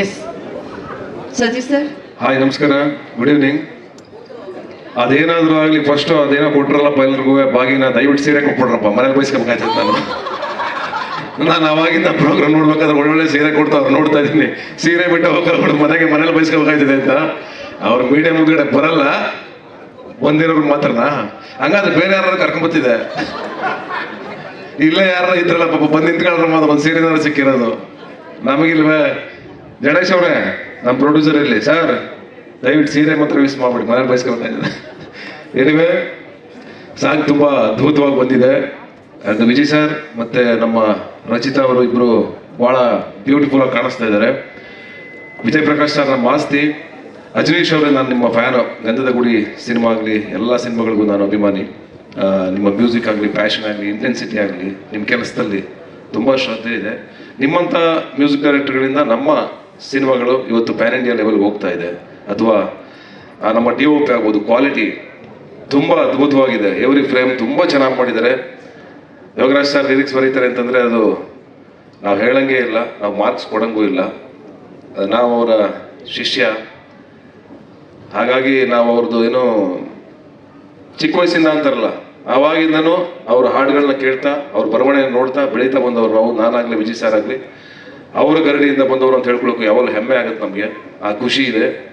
S Satish sir hi ನಮಸ್ಕಾರ. Good evening ಅದೇನಾದರೂ ಆಗಲಿ ಫಸ್ಟ್ ಅದೇನೋ ಕೊಟ್ರಲ್ಲಪ್ಪ ಎಲ್ರಿಗೂ ಬಾಗಿನ ದಯವಿಟ್ಟು ಸೀರೆ ಕೊಟ್ಬಿಡ್ರಪ್ಪ. ಮನೇಲಿ ಬಯಸ್ಕೊಬೇಕಾಯ್ತದೆ ನಾನು. ನಾನು ಅವಾಗಿಂದ ಪ್ರೋಗ್ರಾಮ್ ನೋಡ್ಬೇಕಾದ್ರೆ ಒಳ್ಳೊಳ್ಳೆ ಸೀರೆ ಕೊಡ್ತಾವ್ರು ನೋಡ್ತಾ ಇದ್ದೀನಿ. ಸೀರೆ ಬಿಟ್ಟು ಹೋಗ್ಬಿಟ್ಟು ಮನೆಗೆ ಮನೇಲಿ ಬಯಸ್ಕೊಬೇಕಾಯ್ತದೆ ಅಂತ. ಅವ್ರು ಮೀಡಿಯಂ ಮುಂದ್ಗಡೆ ಬರಲ್ಲ. ಬಂದಿರೋರು ಮಾತ್ರನಾ? ಹಂಗಾದ್ರೆ ಬೇರೆ ಯಾರು ಕರ್ಕೊಂಬತ್ತಿದೆ ಇಲ್ಲೇ ಯಾರು ಇದ್ರಲ್ಲ ಪಾಪ, ಬಂದು ನಿಂತ್ಕೊಂಡ್ರೆ ಮಾತ್ರ ಒಂದು ಸೀರೆನಾರು ಸಿಕ್ಕಿರೋದು. ನಮಗಿಲ್ವೇ? ಗಣೇಶ್ ಅವರೇ ನಮ್ಮ ಪ್ರೊಡ್ಯೂಸರ್ ಇಲ್ಲಿ ಸರ್ ದಯವಿಟ್ಟು ಸೀರೆ ಮಾತ್ರ ಮಿಸ್ ಮಾಡ್ಬಿಡಿ, ಮನೇಲಿ ಇದ್ದಾರೆ ಎನಿವೆ ಸಾಂಗ್ ತುಂಬ ಅದ್ಭುತವಾಗಿ ಬಂದಿದೆ. ಅಂಡ್ ವಿಜಯ್ ಸರ್ ಮತ್ತೆ ನಮ್ಮ ರಚಿತಾ ಅವರು ಇಬ್ಬರು ಬಹಳ ಬ್ಯೂಟಿಫುಲ್ ಆಗಿ ಕಾಣಿಸ್ತಾ ಇದ್ದಾರೆ. ವಿಜಯ್ ಪ್ರಕಾಶ್ ಸರ್ ನಮ್ಮ ಆಸ್ತಿ. ಅಜನೀಶ್ ಅವರೇ, ನಾನು ನಿಮ್ಮ ಫ್ಯಾನು ಗಂಧದ ಗುಡಿ ಸಿನಿಮಾ ಆಗಲಿ, ಎಲ್ಲ ಸಿನಿಮಾಗಳಿಗೂ ನಾನು ಅಭಿಮಾನಿ. ನಿಮ್ಮ ಮ್ಯೂಸಿಕ್ ಆಗಲಿ ಪ್ಯಾಷನ್ ಆಗಲಿ ಇಂಟೆನ್ಸಿಟಿ ಆಗಲಿ ನಿಮ್ಮ ಕೆಲಸದಲ್ಲಿ ತುಂಬ ಶ್ರದ್ಧೆ ಇದೆ. ನಿಮ್ಮಂಥ ಮ್ಯೂಸಿಕ್ ಡೈರೆಕ್ಟರ್ಗಳಿಂದ ನಮ್ಮ ಸಿನಿಮಾಗಳು ಇವತ್ತು ಪ್ಯಾನ್ ಇಂಡಿಯಾ ಲೆವೆಲ್ಗೆ ಹೋಗ್ತಾ ಇದೆ. ಅಥವಾ ನಮ್ಮ ಡಿ ಒ ಪಿ ಆಗ್ಬೋದು ಕ್ವಾಲಿಟಿ ತುಂಬ ಅದ್ಭುತವಾಗಿದೆ. ಎವ್ರಿ ಫ್ರೇಮ್ ತುಂಬ ಚೆನ್ನಾಗಿ ಮಾಡಿದ್ದಾರೆ. ಯೋಗರಾಜ್ ಸರ್ ಲಿರಿಕ್ಸ್ ಬರೀತಾರೆ ಅಂತಂದರೆ ಅದು ನಾವು ಹೇಳಂಗೆ ಇಲ್ಲ, ನಾವು ಮಾರ್ಕ್ಸ್ ಕೊಡಂಗೂ ಇಲ್ಲ. ನಾವು ಅವರ ಶಿಷ್ಯ. ಹಾಗಾಗಿ ನಾವು ಅವ್ರದ್ದು ಏನು ಚಿಕ್ಕ ವಯಸ್ಸಿಂದ ಅಂತಾರಲ್ಲ, ಆವಾಗಿಂದನೂ ಅವ್ರ ಹಾಡುಗಳನ್ನ ಕೇಳ್ತಾ, ಅವ್ರ ಬರವಣಿಗೆ ನೋಡ್ತಾ ಬೆಳೀತಾ ಬಂದವರು ನಾವು. ನಾನಾಗಲಿ, ವಿಜಯ್ ಸರ್ ಆಗಲಿ. ಅವರ ಗರಡಿಯಿಂದ ಬಂದವರು ಅಂತ ಹೇಳ್ಕೊಳ್ಳೋಕೆ ಯಾವಾಗಲೂ ಹೆಮ್ಮೆ ಆಗುತ್ತೆ ನಮಗೆ. ಆ ಖುಷಿ ಇದೆ.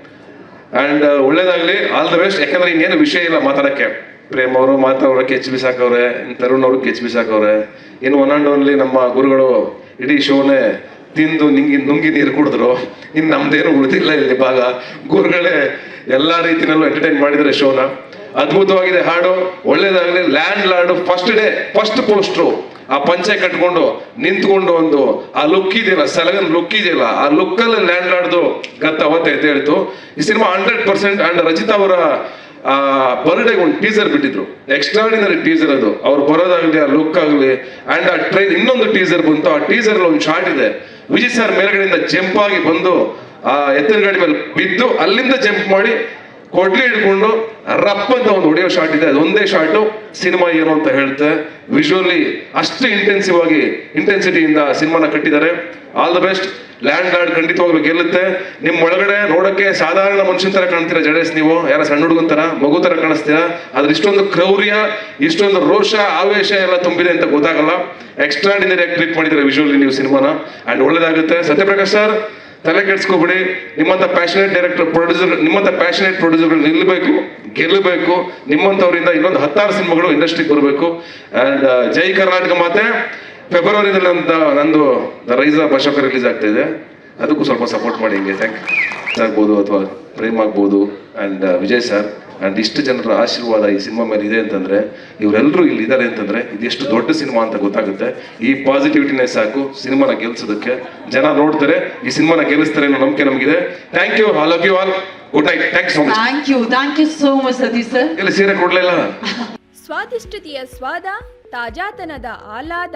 ಆ್ಯಂಡ್ ಒಳ್ಳೇದಾಗಲಿ ಆಲ್ ದ ಬೆಸ್ಟ್ ಯಾಕಂದ್ರೆ ಇನ್ನೇನು ವಿಷಯ ಇಲ್ಲ ಮಾತಾಡೋಕ್ಕೆ. ಪ್ರೇಮ್ ಅವರು ಮಾತಾಡೋರು ಕೆಚ್ ಬಿಸಾಕವ್ರೆ ತರುಣ್ ಅವರು ಕೆಚ್ ಬಿಸಾಕವ್ರೆ ಇನ್ನು ಒನ್ ಆ್ಯಂಡ್ ಓನ್ಲಿ ನಮ್ಮ ಗುರುಗಳು, ಇಡೀ ಶೋನೇ ತಿಂದು ನಿಂಗಿ, ನುಂಗಿ ನೀರು ಕುಡಿದ್ರು. ಇನ್ನು ನಮ್ದೇನು ಉಳಿದಿಲ್ಲ ಇಲ್ಲಿ ಭಾಗ. ಗುರುಗಳೇ ಎಲ್ಲ ರೀತಿಯಲ್ಲೂ ಎಂಟರ್ಟೈನ್ ಮಾಡಿದರೆ ಶೋನ. ಅದ್ಭುತವಾಗಿದೆ ಹಾಡು. ಒಳ್ಳೇದಾಗಲಿ land lord first day first poster ಆ ಪಂಚೆ ಕಟ್ಕೊಂಡು ನಿಂತ್ಕೊಂಡು ಒಂದು, ಆ ಲುಕ್ ಇದೆಯಲ್ಲ, ಸಲಗನ್ ಲುಕ್ ಇದೆಯಲ್ಲ, ಆ ಲುಕ್ಕಲ್ಲಿ ಲ್ಯಾಂಡ್ ಆಡ್ದು ಗತ್ತ ಅವತ್ತೆ ಹೇಳ್ತು ಈ cinema hundred percent and Rajith ಅವರ, ಆ, ಬರ್ಡೇಗೆ ಒಂದು ಟೀಸರ್ ಬಿಟ್ಟಿದ್ರು. ಎಕ್ಸ್ಟ್ರಾಡಿನರಿ ಟೀಸರ್ ಅದು. ಅವ್ರು ಬರೋದಾಗ್ಲಿ, ಆ ಲುಕ್ ಆಗಲಿ ಅಂಡ್ ಆ ಟ್ರೈನ್ ಇನ್ನೊಂದು ಟೀಸರ್ ಬಂತು. ಆ ಟೀಸರ್ ಒಂದು ಶಾರ್ಟ್ ಇದೆ. ವಿಜಯ್ ಸರ್ ಮೇಲ್ಗಡೆಯಿಂದ ಜಂಪ್ ಆಗಿ ಬಂದು, ಆ, ಎತ್ತಿನ ಗಾಡಿ ಮೇಲೆ ಬಿದ್ದು ಅಲ್ಲಿಂದ ಜಂಪ್ ಮಾಡಿ ಕೊಡ್ಲಿ ಹಿಡ್ಕೊಂಡು ರಪ್ಪ ಅಂತ ಒಂದು ಹೊಡೆಯೋ ಶಾಟ್ ಇದೆ. ಅದು ಒಂದೇ ಶಾರ್ಟು ಸಿನಿಮಾ ಏನು ಅಂತ ಹೇಳುತ್ತೆ ವಿಜುವಲಿ ಅಷ್ಟು ಇಂಟೆನ್ಸಿವ್ ಆಗಿ ಇಂಟೆನ್ಸಿಟಿಯಿಂದ ಸಿನಿಮಾನ ಕಟ್ಟಿದ್ದಾರೆ. All the best land lord ಖಂಡಿತವಾಗ್ಲೂ ಗೆಲ್ಲುತ್ತೆ. ನಿಮ್ಮ ಒಳಗಡೆ ನೋಡಕ್ಕೆ ಸಾಧಾರಣ ಮನುಷ್ಯನ ತರ ಕಾಣ್ತೀರಾ ಜಡೇಶ್ ನೀವು? ಯಾರ ಸಣ್ಣ ಹುಡುಗನ ತರ? ಮಗು ತರ ಕಾಣಿಸ್ತೀರಾ? ಆದ್ರೆ ಇಷ್ಟೊಂದು ಕ್ರೌರ್ಯ, ಇಷ್ಟೊಂದು ರೋಷ, ಆವೇಶ ಎಲ್ಲ ತುಂಬಿದೆ ಅಂತ ಗೊತ್ತಾಗಲ್ಲ. ಎಕ್ಸ್ಟ್ರಾಡಿನರಿ ಆಗಿ ಟ್ರೀಟ್ ಮಾಡಿದ್ರೆ ನೀವು ಸಿನಿಮಾನ. ಅಂಡ್ ಒಳ್ಳೇದಾಗುತ್ತೆ. ಸತ್ಯಪ್ರಕಾಶ್ ಸರ್ ತಲೆ ಕೆಡಿಸ್ಕೊಬೇಡಿ. ನಿಮ್ಮಂತ ಪ್ಯಾಷನೇಟ್ ಡೈರೆಕ್ಟರ್ ಪ್ರೊಡ್ಯೂಸರ್ ನಿಮ್ಮಂತ ಪ್ಯಾಷನೇಟ್ ಪ್ರೊಡ್ಯೂಸರ್ಗಳು ನಿಲ್ಲಬೇಕು ಗೆಲ್ಲಬೇಕು. ನಿಮ್ಮಂಥವರಿಂದ ಇನ್ನೊಂದು ಹತ್ತಾರು ಸಿನಿಮಾಗಳು ಇಂಡಸ್ಟ್ರಿಗೆ ಬರಬೇಕು. ಅಂಡ್ ಜೈ ಕರ್ನಾಟಕ ಮಾತೆ. ಫೆಬ್ರವರಿದಲ್ಲಿ ಅಂತ ನಂದು ರೈಸ್ ಆಫ್ ಅಶೋಕ ರಿಲೀಸ್ ಆಗ್ತಾ ಇದೆ. ಅದಕ್ಕೂ ಸ್ವಲ್ಪ ಸಪೋರ್ಟ್ ಮಾಡಿ ಹಿಂಗೆ. ಥ್ಯಾಂಕ್ ಆಗ್ಬೋದು ಅಥವಾ ಪ್ರೇಮ್ ಆಗ್ಬೋದು. ಅಂಡ್ ವಿಜಯ್ ಸರ್ ಅಂಡ್ ಇಷ್ಟು ಜನರ ಆಶೀರ್ವಾದ ಈ ಸಿನಿಮಾ ಮೇಲೆ ಇದೆ ಅಂತಂದ್ರೆ ಇವರೆಲ್ಲರೂ ಇಲ್ಲಿ ಇದ್ದಾರೆ ಅಂತಂದ್ರೆ ಇದೆಷ್ಟು ದೊಡ್ಡ ಸಿನಿಮಾ ಅಂತ ಗೊತ್ತಾಗುತ್ತೆ. ಈ ಪಾಸಿಟಿವಿಟಿನೇ ಸಾಕು ಸಿನಿಮಾನ ಗೆಲ್ಸೋದಕ್ಕೆ. ಜನ ನೋಡ್ತಾರೆ ಈ ಸಿನಿಮಾನ ಗೆಲ್ಲಿಸ್ತಾರೆ ಅನ್ನೋ ನಂಬಿಕೆ ನಮಗಿದೆ. Thank you all of you all good night thank so much thank you thank you so much Satish sir ಇಲ್ಲ ಸೀರೆ ಕೊಡ್ಲಿಲ್ಲ? ಸ್ವಾದಿಷ್ಟತೆಯ ಸ್ವಾದ ತಾಜಾತನದ ಆಹ್ಲಾದ.